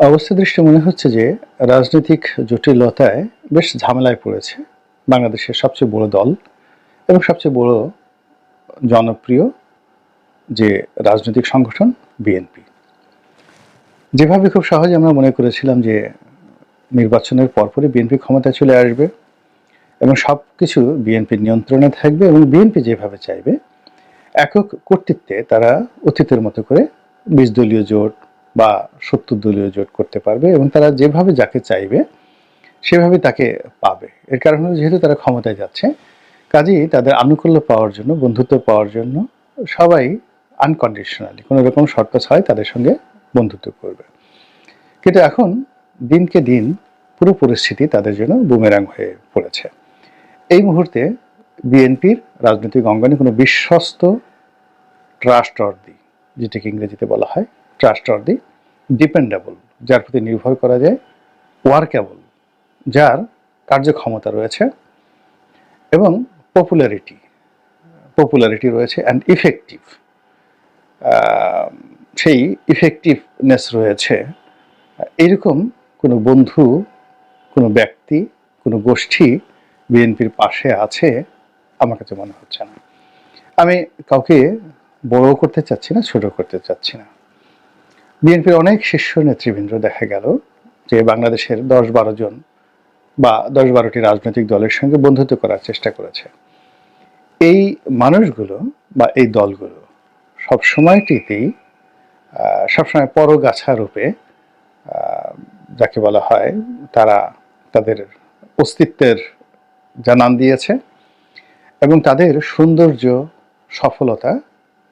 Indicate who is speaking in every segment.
Speaker 1: অবস্থা দৃষ্টি মনে হচ্ছে যে রাজনৈতিক জটিলতায় বেশ ঝামেলায় পড়েছে বাংলাদেশের সবচেয়ে বড় দল এবং সবচেয়ে বড় জনপ্রিয় যে রাজনৈতিক সংগঠন, বিএনপি। যেভাবে খুব সহজে আমরা মনে করেছিলাম যে নির্বাচনের পরপরই বিএনপি ক্ষমতায় চলে আসবে এবং সব কিছু বিএনপির নিয়ন্ত্রণে থাকবে এবং বিএনপি যেভাবে চাইবে, একক কর্তৃত্বে তারা অতীতের মতো করে বিশ দলীয় জোট বা সত্তর দলীয় জোট করতে পারবে এবং তারা যেভাবে যাকে চাইবে, সেভাবে তাকে পাবে। এর কারণ যেহেতু তারা ক্ষমতায় যাচ্ছে, কাজেই তাদের আনুকূল্য পাওয়ার জন্য, বন্ধুত্ব পাওয়ার জন্য সবাই আনকন্ডিশনালি কোনো রকম শর্ত ছাড়াই তাদের সঙ্গে বন্ধুত্ব করবে। কিন্তু এখন দিনকে দিন পুরো পরিস্থিতি তাদের জন্য বুমেরাং হয়ে পড়েছে। এই মুহূর্তে বিএনপির রাজনৈতিক অঙ্গনে কোনো বিশ্বস্ত ট্রাস্ট অর্দি যেটাকে ইংরেজিতে বলা হয় ট্রাস্ট অর্দি ডিপেন্ডেবল যার প্রতি নির্ভর করা যায় ওয়ার্কেবল যার কার্যক্ষমতা রয়েছে এবং পপুলারিটি পপুলারিটি রয়েছে অ্যান্ড ইফেক্টিভ সেই ইফেক্টিভনেস রয়েছে। এরকম কোনো বন্ধু, কোনো ব্যক্তি, কোনো গোষ্ঠী বিএনপির পাশে আছে? আমার কাছে মনে হচ্ছে না। আমি কাউকে বড় করতে চাচ্ছি না, ছোট করতে চাচ্ছি না। বিএনপির অনেক শীর্ষ নেতৃবৃন্দ দেখা গেল যে বাংলাদেশের দশ বারো জন বা দশ বারোটি রাজনৈতিক দলের সঙ্গে বন্ধুত্ব করার চেষ্টা করেছে। এই মানুষগুলো বা এই দলগুলো সব সময়টিতেই সবসময় পরগাছা রূপে যাকে বলা হয় তারা তাদের অস্তিত্বের জানান দিয়েছে এবং তাদের সৌন্দর্য, সফলতা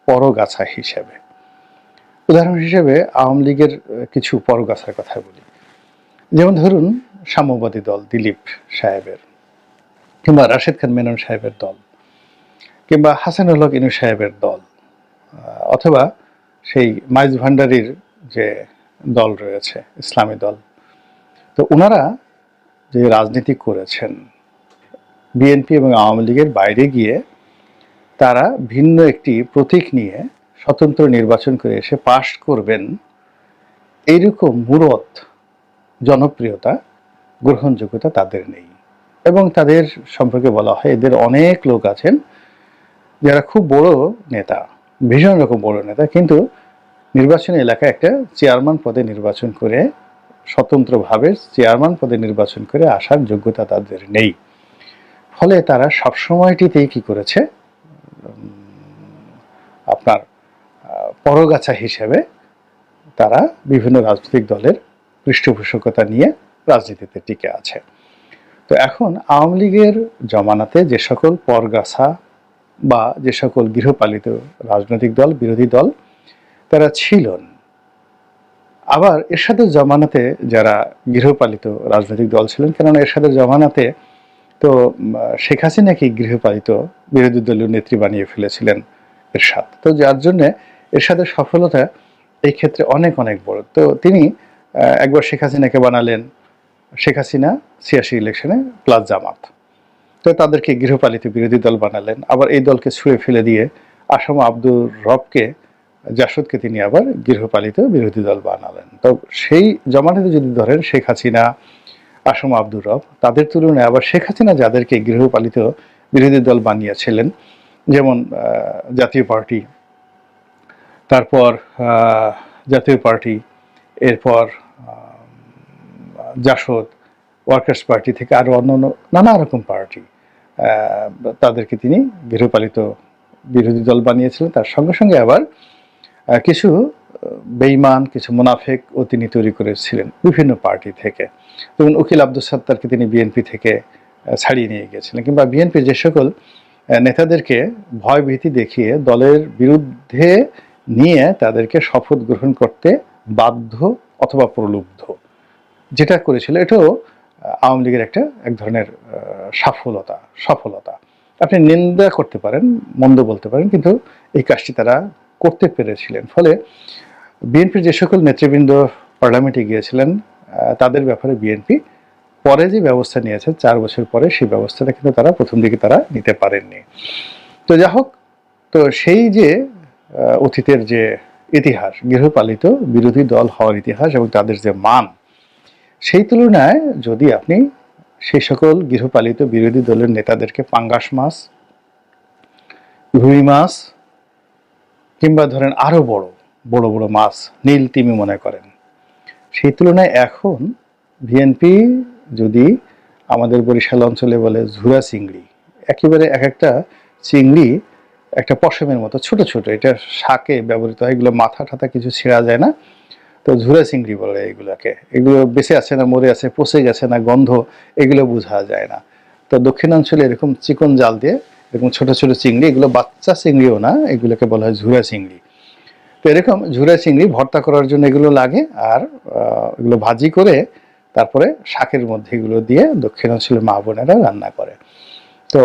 Speaker 1: পরগাছা হিসেবে। উদাহরণ হিসেবে আওয়ামী লীগের কিছু পরগাছার কথা বলি। যেমন ধরুন, সাম্যবাদী দল দিলীপ সাহেবের কিংবা রাশেদ খান মেনন সাহেবের দল কিংবা হাসানুল হক ইনু সাহেবের দল অথবা সেই মাইজ ভান্ডারির যে দল রয়েছে, ইসলামী দল। তো ওনারা যে রাজনীতি করেছেন, বিএনপি এবং আওয়ামী লীগের বাইরে গিয়ে তারা ভিন্ন একটি প্রতীক নিয়ে স্বতন্ত্র নির্বাচন করে এসে পাশ করবেন, এইরকম মূরত, জনপ্রিয়তা, গ্রহণযোগ্যতা তাদের নেই। এবং তাদের সম্পর্কে বলা হয়, এদের অনেক লোক আছেন যারা খুব বড় নেতা, ভীষণ রকম বড় নেতা, কিন্তু নির্বাচনী এলাকায় একটা চেয়ারম্যান পদে নির্বাচন করে, স্বতন্ত্রভাবে চেয়ারম্যান পদে নির্বাচন করে আসার যোগ্যতা তাদের নেই। ফলে তারা সবসময়টিতেই কি করেছে? আপনার পরগাছা হিসেবে তারা বিভিন্ন রাজনৈতিক দলের পৃষ্ঠপোষকতা নিয়ে রাজনীতিতে টিকে আছে। তো এখন আওয়ামী লীগের জমানাতে যে সকল পরগাছা বা যে সকল গৃহপালিত রাজনৈতিক দল, বিরোধী দল, তারা ছিলেন। আবার এরশাদের জমানাতে যারা গৃহপালিত রাজনৈতিক দল ছিলেন, কেননা এরশাদের জমানাতে তো শেখ হাসিনাকে গৃহপালিত বিরোধী দলীয় নেত্রী বানিয়ে ফেলেছিলেন এরশাদ। তো যার জন্য এরশাদের সফলতা এই ক্ষেত্রে অনেক অনেক বড়। তো তিনি একবার শেখ হাসিনাকে বানালেন, শেখ হাসিনা ছিয়াশি ইলেকশনে প্লাস জামাত। তো তাদেরকে গৃহপালিত বিরোধী দল বানালেন, আবার এই দলকে ছুঁড়ে ফেলে দিয়ে আসাম আব্দুর রবকে, জাসদকে তিনি আবার গৃহপালিত বিরোধী দল বানালেন। তো সেই জমানাতে যদি ধরেন শেখ হাসিনা, আসম আব্দুর রব, তাদের তুলনায় আবার শেখ হাসিনা যাদেরকে গৃহপালিত বিরোধী দল বানিয়েছিলেন, যেমন জাতীয় পার্টি তারপর জাতীয় পার্টি, এরপর জাসদ, ওয়ার্কার্স পার্টি থেকে আরও অন্যান্য নানা রকম পার্টি তাদেরকে তিনি গৃহপালিত বিরোধী দল বানিয়েছিলেন। তার সঙ্গে সঙ্গে আবার কিছু বেইমান, কিছু মুনাফেক ও তিনি তৈরি করেছিলেন বিভিন্ন পার্টি থেকে। যেমন উকিল আব্দুল সত্তারকে তিনি বিএনপি থেকে ছাড়িয়ে নিয়ে গিয়েছিলেন কিংবা বিএনপি যে সকল নেতাদেরকে ভয় ভীতি দেখিয়ে দলের বিরুদ্ধে নিয়ে তাদেরকে শপথ গ্রহণ করতে বাধ্য অথবা প্রলুব্ধ। যেটা করেছিল, এটাও আওয়ামী লীগের একটা এক ধরনের সাফলতা সফলতা। আপনি নিন্দা করতে পারেন, মন্দ বলতে পারেন, কিন্তু এই কাজটি তারা করতে পেরেছিলেন। ফলে বিএনপির যে সকল নেতৃবৃন্দ পার্লামেন্টে গিয়েছিলেন তাদের ব্যাপারে বিএনপি পরে যে ব্যবস্থা নিয়েছে, চার বছর পরে সেই ব্যবস্থাটা কিন্তু তারা প্রথম দিকে তারা নিতে পারেননি। তো যা হোক তো সেই যে অতীতের যে ইতিহাস, গৃহপালিত বিরোধী দল হওয়ার ইতিহাস এবং তাদের যে মান, সেই তুলনায় যদি আপনি সেই সকল গৃহপালিত বিরোধী দলের নেতাদেরকে পাঙ্গাস মাছ, রুই মাছ, কিংবা ধরেন আরও বড় বড় বড় মাছ, নীল তিমি মনে করেন, সেই তুলনায় এখন বিএনপি যদি আমাদের বরিশাল অঞ্চলে বলে ঝুরা চিংড়ি, একেবারে এক একটা চিংড়ি একটা পশমের মতো, ছোট ছোট, এটা শাকে ব্যবহৃত হয়, এগুলো মাথা ঠাথা কিছু ছেঁড়া যায় না। তো ঝুরা চিংড়ি বলে এগুলোকে। এগুলো বেঁচে আছে না, মরে আছে, পচে গেছে না, গন্ধ, এগুলো বোঝা যায় না। তো দক্ষিণাঞ্চলে এরকম চিকন জাল দিয়ে, এরকম ছোট ছোট চিংড়ি, এগুলো বাচ্চা চিংড়িও না, এগুলোকে বলা হয় ঝুরা চিংড়ি। তো এরকম ঝুরা চিংড়ি ভর্তা করার জন্য এগুলো লাগে, আর এগুলো ভাজি করে তারপরে শাকের মধ্যে এগুলো দিয়ে দক্ষিণাঞ্চলের মা বোনেরা রান্না করে। তো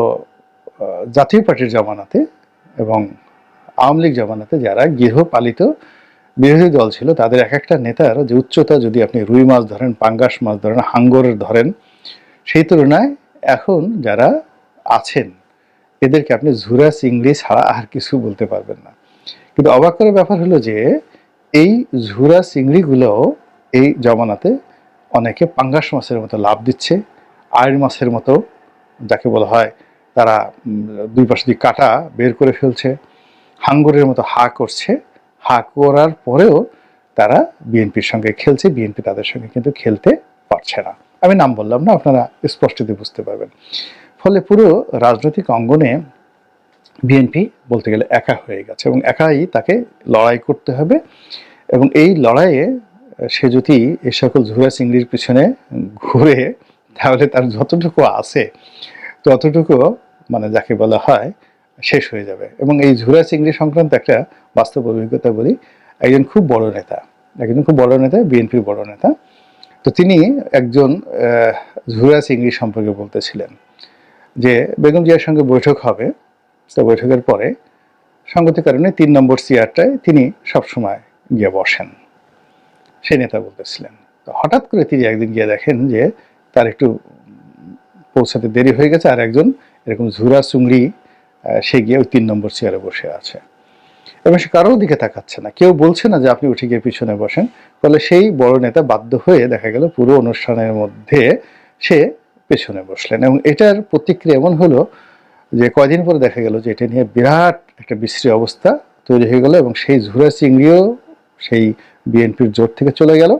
Speaker 1: জাতীয় পার্টির জমানাতে এবং আওয়ামী লীগ জমানাতে যারা গৃহপালিত বিরোধী দল ছিল, তাদের এক একটা নেতার যে উচ্চতা, যদি আপনি রুই মাছ ধরেন, পাঙ্গাস মাছ ধরেন হাঙ্গরের ধরেন, সেই তুলনায় এখন যারা আছেন, এদেরকে আপনি ঝুরা চিংড়ি ছাড়া আর কিছু বলতে পারবেন না। কিন্তু অবাক করার ব্যাপার হলো যে, এই ঝুরা চিংড়িগুলো এই জমানাতে অনেকে পাঙ্গাস মাছের মতো লাভ দিচ্ছে আয়ের মাছের মতো, যাকে বলা হয় তারা দুই পাশে দিয়ে কাটা বের করে ফেলছে। হাঙ্গরের মতো হা করছে। হা করার পরেও তারা বিএনপির সঙ্গে খেলছে। বিএনপি তাদের সঙ্গে কিন্তু খেলতে পারছে না। আমি নাম বললাম না, আপনারা স্পষ্টতই বুঝতে পারবেন। ফলে পুরো রাজনৈতিক অঙ্গনে বিএনপি বলতে গেলে একা হয়ে গেছে এবং একাই তাকে লড়াই করতে হবে এবং এই লড়াইয়ে সে যদি এই সকল ঝুরা চিংড়ির পিছনে ঘুরে, তাহলে তার যতটুকু আছে ততটুকু মানে যাকে বলা হয় শেষ হয়ে যাবে। এবং এই ঝুরা চিংড়ি সংক্রান্ত একটা বাস্তব অভিজ্ঞতা বলি, একজন খুব বড় নেতা, একজন খুব বড় নেতা, বিএনপির বড় নেতা। তো তিনি একজন ঝুরা চিংড়ি সম্পর্কে বলতেছিলেন যে বেগম জিয়ার সঙ্গে বৈঠক হবে। তো বৈঠকের পরে সঙ্গতির কারণে তিন নম্বর চেয়ারটায় তিনি সবসময় গিয়ে বসেন। সেই নেতা বলতেছিলেন। তো হঠাৎ করে তিনি একদিন গিয়ে দেখেন যে তার একটু পৌঁছাতে দেরি হয়ে গেছে আর একজন এরকম ঝুরা চুংড়ি সে গিয়ে ওই তিন নম্বর চেয়ারে বসে আছে। এবং সে কারোর দিকে তাকাচ্ছে না। কেউ বলছে না যে আপনি উঠে গিয়ে পিছনে বসেন। ফলে সেই বড় নেতা বাধ্য হয়ে দেখা গেল পুরো অনুষ্ঠানের মধ্যে সে পেছনে বসলেন। এবং এটার প্রতিক্রিয়া এমন হলো যে কয়দিন পরে দেখা গেল যে এটা নিয়ে বিরাট একটা বিশ্রী অবস্থা তৈরি হয়ে গেল এবং সেই ঝুরা চিংড়িও সেই বিএনপির জোট থেকে চলে গেল।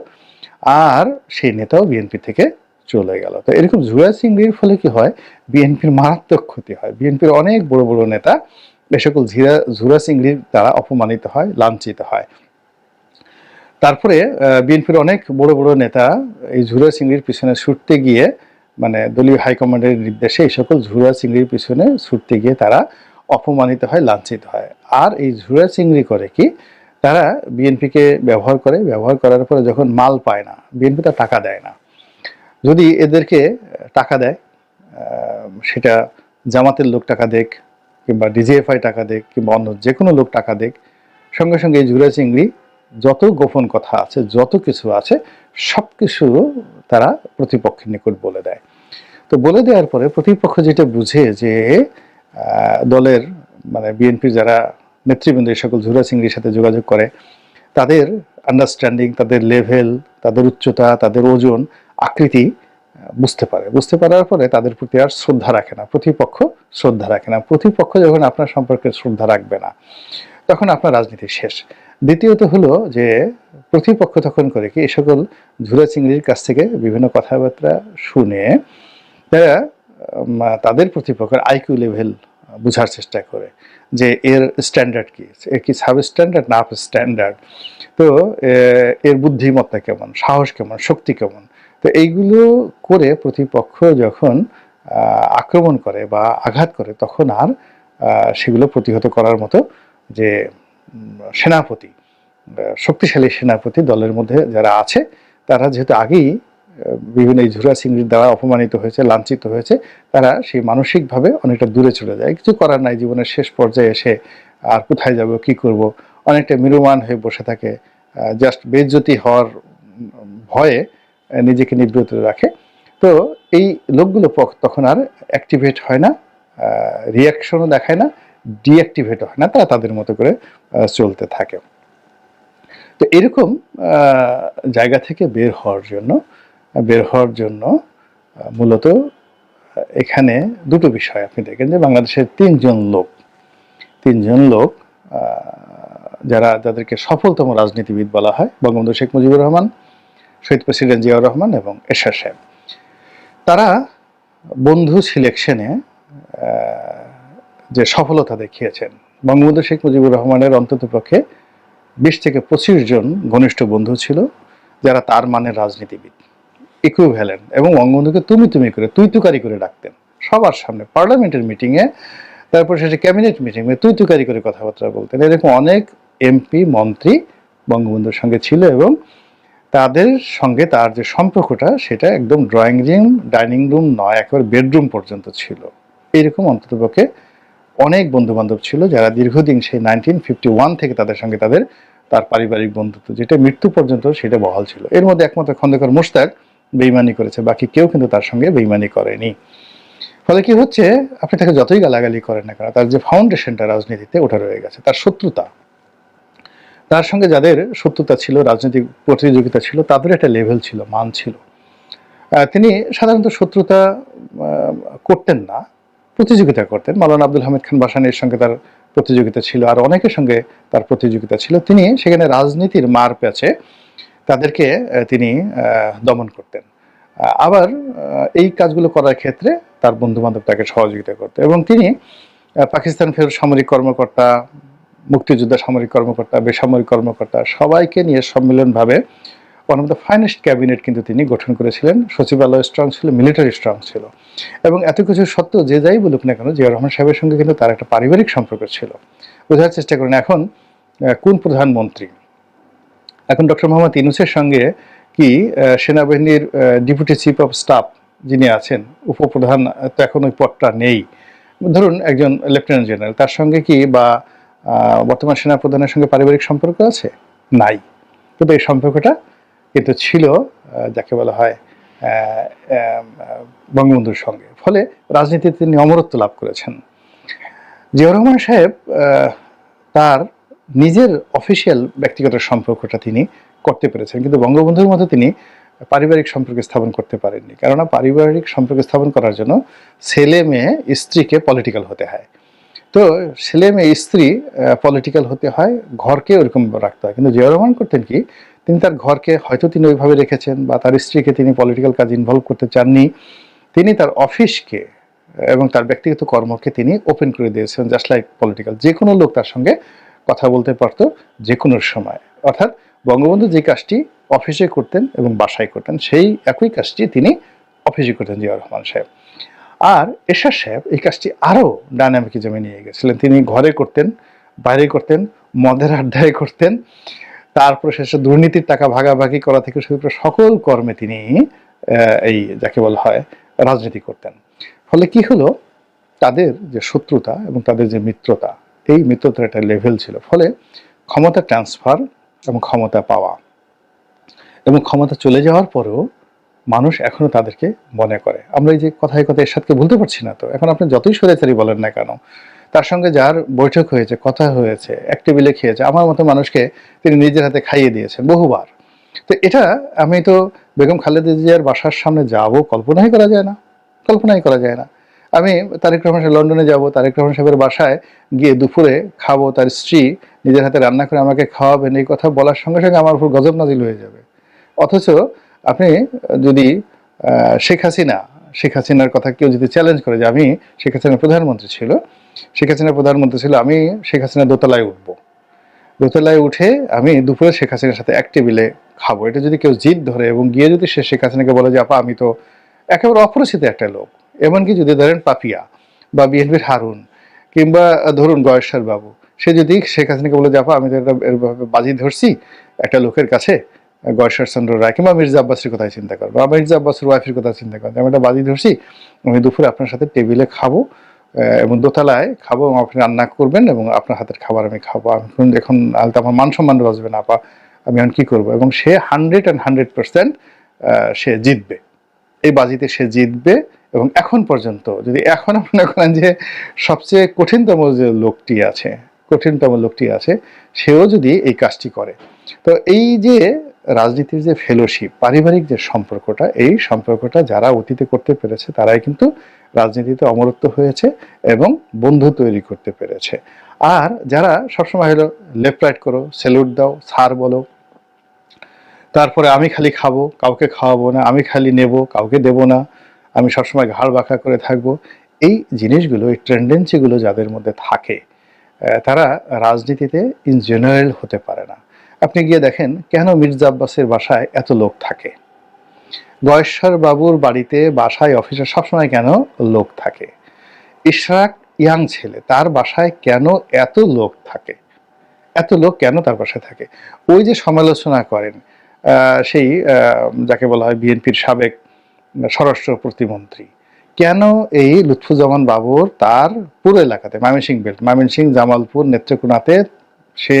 Speaker 1: আর সেই নেতাও বিএনপি থেকে চলে গেল। তো এরকম ঝুরা চিংড়ির ফলে কি হয়? বিএনপির মারাত্মক ক্ষতি হয়। বিএনপির অনেক বড় বড় নেতা এ সকল ঝিরা ঝুরা চিংড়ির দ্বারা অপমানিত হয়, লাঞ্ছিত হয়। তারপরে বিএনপির অনেক বড় বড় নেতা এই ঝুরা চিংড়ির পিছনে ছুটতে গিয়ে মানে দলীয় হাইকমান্ডের নির্দেশে এই সকল ঝুরা চিংড়ির পিছনে ছুটতে গিয়ে তারা অপমানিত হয়, লাঞ্ছিত হয়। আর এই ঝুরা চিংড়ি করে কি? তারা বিএনপিকে ব্যবহার করে, ব্যবহার করার পরে যখন মাল পায় না, বিএনপি তার টাকা দেয় না। যদি এদেরকে টাকা দেয় সেটা জামাতের লোক টাকা দেখ, কিংবা ডিজিএফআই টাকা দেখ, কিংবা অন্য যে কোনো লোক টাকা দেখ, সঙ্গে সঙ্গে এই ঝুরা চিংড়ি যত গোপন কথা আছে, যত কিছু আছে সব কিছু তারা প্রতিপক্ষের নিকট বলে দেয়। তো বলে দেওয়ার পরে প্রতিপক্ষ যেটা বুঝে যে দলের মানে বিএনপির যারা নেতৃবৃন্দ এই সকল ঝুরা চিংড়ির সাথে যোগাযোগ করে, তাদের আন্ডারস্ট্যান্ডিং তাদের লেভেল তাদের উচ্চতা, তাদের ওজন আকৃতি বুঝতে পারে। বুঝতে পারার পরে তাদের প্রতি আর শ্রদ্ধা রাখে না। প্রতিপক্ষ শ্রদ্ধা রাখে না। প্রতিপক্ষ যখন আপনার সম্পর্কে শ্রদ্ধা রাখবে না, তখন আপনার রাজনীতি শেষ। দ্বিতীয়ত হলো যে, প্রতিপক্ষ তখন করে কি, এই সকল ঝুরা চিংড়ির কাছ থেকে বিভিন্ন কথাবার্তা শুনে তারা তাদের প্রতিপক্ষের আইকিউ লেভেল বোঝার চেষ্টা করে যে, এর স্ট্যান্ডার্ড কি? এর কি সাব স্ট্যান্ডার্ড না আপ স্ট্যান্ডার্ড তো এর বুদ্ধিমত্তা কেমন? সাহস কেমন? শক্তি কেমন? তো এইগুলো করে প্রতিপক্ষ যখন আক্রমণ করে বা আঘাত করে, তখন আর সেগুলো প্রতিহত করার মতো যে সেনাপতি শক্তিশালী সেনাপতি দলের মধ্যে যারা আছে, তারা যেহেতু আগেই বিভিন্ন এই ঝুরা চিংড়ির দ্বারা অপমানিত হয়েছে, লাঞ্ছিত হয়েছে, তারা সেই মানসিকভাবে অনেকটা দূরে চলে যায়। কিছু করার নাই, জীবনের শেষ পর্যায়ে এসে আর কোথায় যাব, কি করব? অনেকটা মিরুমান হয়ে বসে থাকে জাস্ট বেজ্জতি হওয়ার ভয়ে নিজেকে নিবৃত রাখে। তো এই লোকগুলো তখন আর অ্যাক্টিভেট হয় না রিয়াকশনও দেখায় না ডিঅ্যাক্টিভেট হয় না, তারা তাদের মতো করে চলতে থাকে। তো এরকম জায়গা থেকে বের হওয়ার জন্য, বের হওয়ার জন্য মূলত, এখানে দুটো বিষয় আপনি দেখেন যে বাংলাদেশের তিনজন লোক তিনজন লোক যারা, যাদেরকে সফলতম রাজনীতিবিদ বলা হয়, বঙ্গবন্ধু শেখ মুজিবুর রহমান শহীদ প্রেসিডেন্ট জিয়াউর রহমান এবং এরশাদ সাহেব। তারা বন্ধু সিলেকশনে যে সফলতা দেখিয়েছেন, বঙ্গবন্ধু শেখ মুজিবুর রহমানের অন্তত পক্ষে বিশ থেকে পঁচিশ জন ঘনিষ্ঠ বন্ধু ছিল, যারা তার মানের রাজনীতিবিদ ইকুইভ্যালেন্ট এবং বঙ্গবন্ধুকে তুমি তুমি করে, তুই তুকারি করে ডাকতেন। সবার সামনে, পার্লামেন্টের মিটিংয়ে তারপর শেষে ক্যাবিনেট মিটিংয়ে তুই তুকারি করে কথাবার্তা বলতেন। এরকম অনেক এমপি, মন্ত্রী বঙ্গবন্ধুর সঙ্গে ছিল এবং তাদের সঙ্গে তার যে সম্পর্কটা, সেটা একদম ড্রয়িং রুম ডাইনিং রুম নয়, একেবারে বেডরুম পর্যন্ত ছিল। এরকম অন্ততপক্ষে অনেক বন্ধু বান্ধব ছিল যারা দীর্ঘদিন সেই নাইনটিন ফিফটি ওয়ান থেকে তাদের সঙ্গে তাদের, তার পারিবারিক বন্ধুত্ব, যেটা মৃত্যু পর্যন্ত সেটা বহাল ছিল। এর মধ্যে একমাত্র খন্দকার মুশতাক বেইমানি করেছে, বাকি কেউ কিন্তু তার সঙ্গে বেইমানি করেনি। ফলে কি হচ্ছে? আপনি তাকে যতই গালাগালি করেন না কেন, তার যে ফাউন্ডেশনটা রাজনীতিতে, ওটা রয়ে গেছে, তার শত্রুতা। তার সঙ্গে যাদের শত্রুতা ছিল, রাজনৈতিক প্রতিযোগিতা ছিল, তাদের একটা লেভেল ছিল, মান ছিল। তিনি সাধারণত শত্রুতা করতেন না, প্রতিযোগিতা করতেন। মাওলানা আব্দুল হামিদ খান বাসানের সঙ্গে তার প্রতিযোগিতা ছিল, আর অনেকের সঙ্গে তার প্রতিযোগিতা ছিল। তিনি সেখানে রাজনীতির মার প্যাচে তাদেরকে তিনি দমন করতেন। আবার এই কাজগুলো করার ক্ষেত্রে তার বন্ধু বান্ধব তাকে সহযোগিতা করতো এবং তিনি পাকিস্তান ফের সামরিক কর্মকর্তা মুক্তিযোদ্ধা, সামরিক কর্মকর্তা, বেসামরিক কর্মকর্তা সবাইকে নিয়ে সম্মিলনভাবে one of the finest cabinet কিন্তু তিনি গঠন করেছিলেন। সচিবালয় স্ট্রং ছিল মিলিটারি স্ট্রং ছিল। এবং এত কিছু সত্ত্বেও যে যাই বলুক না কেন জিয়া রহমান সাহেবের সঙ্গে কিন্তু তার একটা পারিবারিক সম্পর্ক ছিল। বোঝার চেষ্টা করেন, এখন কোন প্রধানমন্ত্রী? এখন ডক্টর মোহাম্মদ ইনুসের সঙ্গে কি সেনাবাহিনীর ডেপুটি চিফ অফ স্টাফ যিনি আছেন, উপপ্রধান তো এখন ওই পদটা নেই। ধরুন একজন লেফটেন্যান্ট জেনারেল তার সঙ্গে কি বা বর্তমান সেনাপ্রধানের সঙ্গে পারিবারিক সম্পর্ক আছে? নাই। কিন্তু এই সম্পর্কটা কিন্তু ছিল যাকে বলা হয় বঙ্গবন্ধুর সঙ্গে। ফলে রাজনীতিতে তিনি অমরত্ব লাভ করেছেন। জিয়াউর রহমান সাহেব তার নিজের অফিসিয়াল ব্যক্তিগত সম্পর্কটা তিনি করতে পেরেছেন। কিন্তু বঙ্গবন্ধুর মতো তিনি পারিবারিক সম্পর্ক স্থাপন করতে পারেননি। কেননা পারিবারিক সম্পর্ক স্থাপন করার জন্য ছেলে মেয়ে স্ত্রীকে পলিটিক্যাল হতে হয়। তো ছেলে মেয়ে, স্ত্রী পলিটিক্যাল হতে হয়, ঘরকে ওরকম রাখতে হয়। কিন্তু জিয়াউর রহমান করতেন কি, তিনি তার ঘরকে হয়তো তিনি ওইভাবে রেখেছেন বা তার স্ত্রীকে তিনি পলিটিক্যাল কাজ ইনভলভ করতে চাননি। তিনি তার অফিসকে এবং তার ব্যক্তিগত কর্মকে তিনি ওপেন করে দিয়েছেন জাস্ট লাইক পলিটিক্যাল যে কোনো লোক তার সঙ্গে কথা বলতে পারতো যে কোনো সময়। অর্থাৎ বঙ্গবন্ধু যে কাজটি অফিসে করতেন এবং বাসায় করতেন, সেই একই কাজটি তিনি অফিসে করতেন জিয়া রহমান সাহেব। আর এরশাদ সাহেব এই কাজটি আরও ডাইনামিকিজমে নিয়ে গেছিলেন। তিনি ঘরে করতেন, বাইরে করতেন, মদের আড্ডায় করতেন, তারপরে শেষে দুর্নীতির টাকা ভাগাভাগি করা থেকে শুরু করে সকল কর্মে তিনি এই যাকে বলা হয়, রাজনীতি করতেন। ফলে কি হলো? তাদের যে শত্রুতা এবং তাদের যে মিত্রতা, এই মিত্রতার একটা লেভেল ছিল। ফলে ক্ষমতা ট্রান্সফার এবং ক্ষমতা পাওয়া এবং ক্ষমতা চলে যাওয়ার পরেও মানুষ এখনও তাদেরকে মনে করে। আমরা এই যে কথায় কথায় এরশাদকে ভুলতে পারছি না তো। এখন আপনি যতই সরেচারি বলেন না কেন, তার সঙ্গে যার বৈঠক হয়েছে, কথা হয়েছে, এক টেবিলে খেয়েছে, আমার মতো মানুষকে তিনি নিজের হাতে খাইয়ে দিয়েছেন বহুবার। তো এটা আমি তো বেগম খালেদা জিয়ার বাসার সামনে যাব কল্পনাই করা যায় না, কল্পনাই করা যায় না। আমি তারেক রহমান সাহেব লন্ডনে যাব, তারেক রহমান সাহেবের বাসায় গিয়ে দুপুরে খাব, তার স্ত্রী নিজের হাতে রান্না করে আমাকে খাওয়াবেন, এই কথা বলার সঙ্গে সঙ্গে আমার উপর গজব নাজিল হয়ে যাবে। অথচ আপনি যদি শেখ হাসিনা, শেখ হাসিনার কথা কেউ যদি চ্যালেঞ্জ করে যে আমি শেখ হাসিনার প্রধানমন্ত্রী ছিল, শেখ হাসিনা প্রধানমন্ত্রী ছিল, আমি শেখ হাসিনা দোতলায় উঠবো। দোতলায় উঠে আমি দুপুরে শেখ হাসিনার সাথে এক টেবিলে খাব। এটা যদি কেউ জিদ ধরে এবং গিয়ে যদি সে শেখ হাসিনাকে বলে যে, আপা, আমি তো একেবারে অপরিচিত একটা লোক। এমনকি যদি ধরেন পাপিয়া বা বিএনপির হারুন কিংবা ধরুন গয়েশ্বর বাবু, সে যদি শেখ হাসিনাকে বলে যে, আপা, আমি তো একটা বাজি ধরছি একটা লোকের কাছে গয়েশ্বর চন্দ্র রায় কিংবা মির্জা আব্বাসের কথাই চিন্তা করো। বা মির্জা আব্বাসের ওয়াইফের কথা চিন্তা করো। আমি একটা বাজি ধরছি, আমি দুপুরে আপনার সাথে টেবিলে খাব এবং দোতলায় খাব এবং আপনি রান্না করবেন এবং আপনার হাতের খাবার আমি খাব। আমি এখন এখন আলতে আমার মান সম্মান বাঁচবে না, আপা, আমি এখন কী করব? এবং সে হান্ড্রেড অ্যান্ড হান্ড্রেড পার্সেন্ট সে জিতবে। এই বাজিতে সে জিতবে এবং এখন পর্যন্ত, যদি এখন মনে করেন যে সবচেয়ে কঠিনতম যে লোকটি আছে, কঠিনতম লোকটি আছে, সেও যদি এই কাজটি করে। তো এই যে রাজনীতির যে ফেলোশিপ পারিবারিক যে সম্পর্কটা, এই সম্পর্কটা যারা অতীতে করতে পেরেছে, তারাই কিন্তু রাজনীতিতে অমরত্ব হয়েছে এবং বন্ধু তৈরি করতে পেরেছে। আর যারা সবসময় হলো লেফট রাইট করো স্যালুট দাও সার বলো, তারপরে আমি খালি খাব, কাউকে খাওয়াবো না, আমি খালি নেব, কাউকে দেব না, আমি সবসময় ঘাড় বাঁকা করে থাকব, এই জিনিসগুলো, এই টেন্ডেন্সিগুলো যাদের মধ্যে থাকে তারা রাজনীতিতে ইন জেনারেল হতে পারে না। আপনি গিয়ে দেখেন, কেন মির্জা আব্বাসের বাসায় এত লোক থাকে? গয়েশ্বর বাবুর বাড়িতে বাসায়, অফিসে সবসময় কেন লোক থাকে? ইশরাক ইয়াং ছেলে, তার বাসায় কেন এত লোক থাকে? এত লোক কেন তার বাসায় থাকে? ওই যে সমালোচনা করেন সেই যাকে বলা হয় বিএনপির সাবেক স্বরাষ্ট্র প্রতিমন্ত্রী, কেন এই লুৎফুজ্জামান বাবুর তার পুরো এলাকাতে ময়মনসিং বেল্ট ময়মনসিং জামালপুর নেত্রকোনাতে সে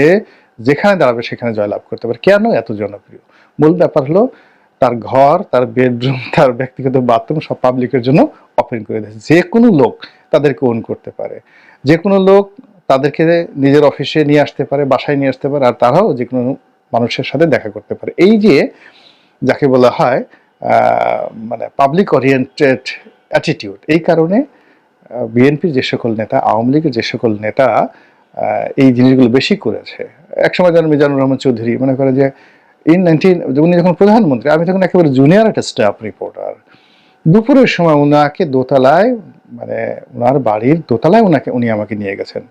Speaker 1: যেখানে দাঁড়াবে সেখানে জয়লাভ করতে পারে। কেন এত জনপ্রিয়? মূল ব্যাপার হলো তার ঘর, তার বেডরুম তার ব্যক্তিগত বাথরুম সব পাবলিকের জন্য ওপেন করে দিয়েছে। যে কোনো লোক তাদেরকে ওন করতে পারে। যে কোনো লোক তাদেরকে নিজের অফিসে নিয়ে আসতে পারে, বাসায় নিয়ে আসতে পারে, আর তারাও যে কোনো মানুষের সাথে দেখা করতে পারে। এই যে যাকে বলা হয় মানে পাবলিক ওরিয়েন্টেড অ্যাটিটিউড এই কারণে বিএনপির যে সকল নেতা, আওয়ামী লীগের যে সকল নেতা এই জিনিসগুলো বেশি করেছে। একসময় যেন মিজানুর রহমান চৌধুরী মনে করে যে ইন নাইনটিন উনি যখন প্রধানমন্ত্রী, আমি তখন একেবারে জুনিয়র একটা স্টাফ রিপোর্টার দুপুরের সময় ওনাকে দোতলায় মানে ওনার বাড়ির দোতলায় ওনাকে উনি আমাকে নিয়ে গেছেন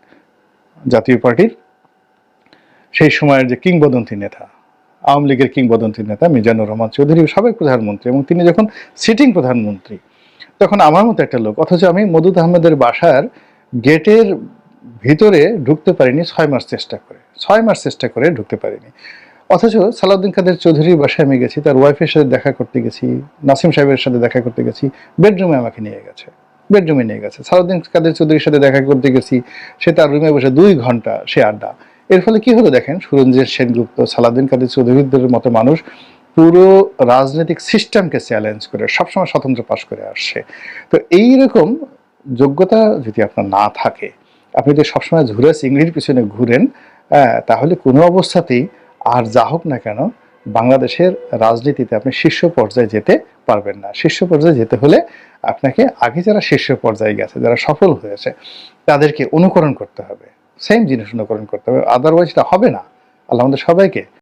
Speaker 1: জাতীয় পার্টির। সেই সময়ের যে কিংবদন্তি নেতা, আওয়ামী লীগের কিংবদন্তি নেতা মিজানুর রহমান চৌধুরী, সাবেক প্রধানমন্ত্রী, এবং তিনি যখন সিটিং প্রধানমন্ত্রী, তখন আমার মতো একটা লোক, অথচ আমি মদুদ আহমেদের বাসার গেটের ভিতরে ঢুকতে পারিনি ছয় মাস চেষ্টা করে, ছয় মাস চেষ্টা করে ঢুকতে পারিনি। অথচ সালাউদ্দিন কাদের চৌধুরীর বাসায় আমি গেছি, তার ওয়াইফের সাথে দেখা করতে গেছি, নাসিম সাহেবের সাথে দেখা করতে গেছি বেডরুমে আমাকে নিয়ে গেছে বেডরুমে নিয়ে গেছে। সালাউদ্দিন কাদের চৌধুরীর সাথে দেখা করতে গেছি, সে তার রুমে বসে দুই ঘণ্টা সে আড্ডা। এর ফলে কি হলো দেখেন, সুরঞ্জিত সেনগুপ্ত, সালাউদ্দিন কাদের চৌধুরীদের মতো মানুষ পুরো রাজনৈতিক সিস্টেমকে চ্যালেঞ্জ করে, সবসময় স্বতন্ত্র পাশ করে আসছে। তো এই রকম যোগ্যতা যদি আপনার না থাকে আপনি যদি সবসময় ঝুরে চিংড়ির পিছনে ঘুরেন আহ, তাহলে কোনো অবস্থাতেই আর যা হোক না কেন বাংলাদেশের রাজনীতিতে আপনি শীর্ষ পর্যায়ে যেতে পারবেন না। শীর্ষ পর্যায়ে যেতে হলে আপনাকে আগে যারা শীর্ষ পর্যায়ে গেছে যারা সফল হয়েছে তাদেরকে অনুকরণ করতে হবে। সেম জিনিস অনুকরণ করতে হবে। আদারওয়াইজটা হবে না। আল্লাহ আমাদের সবাইকে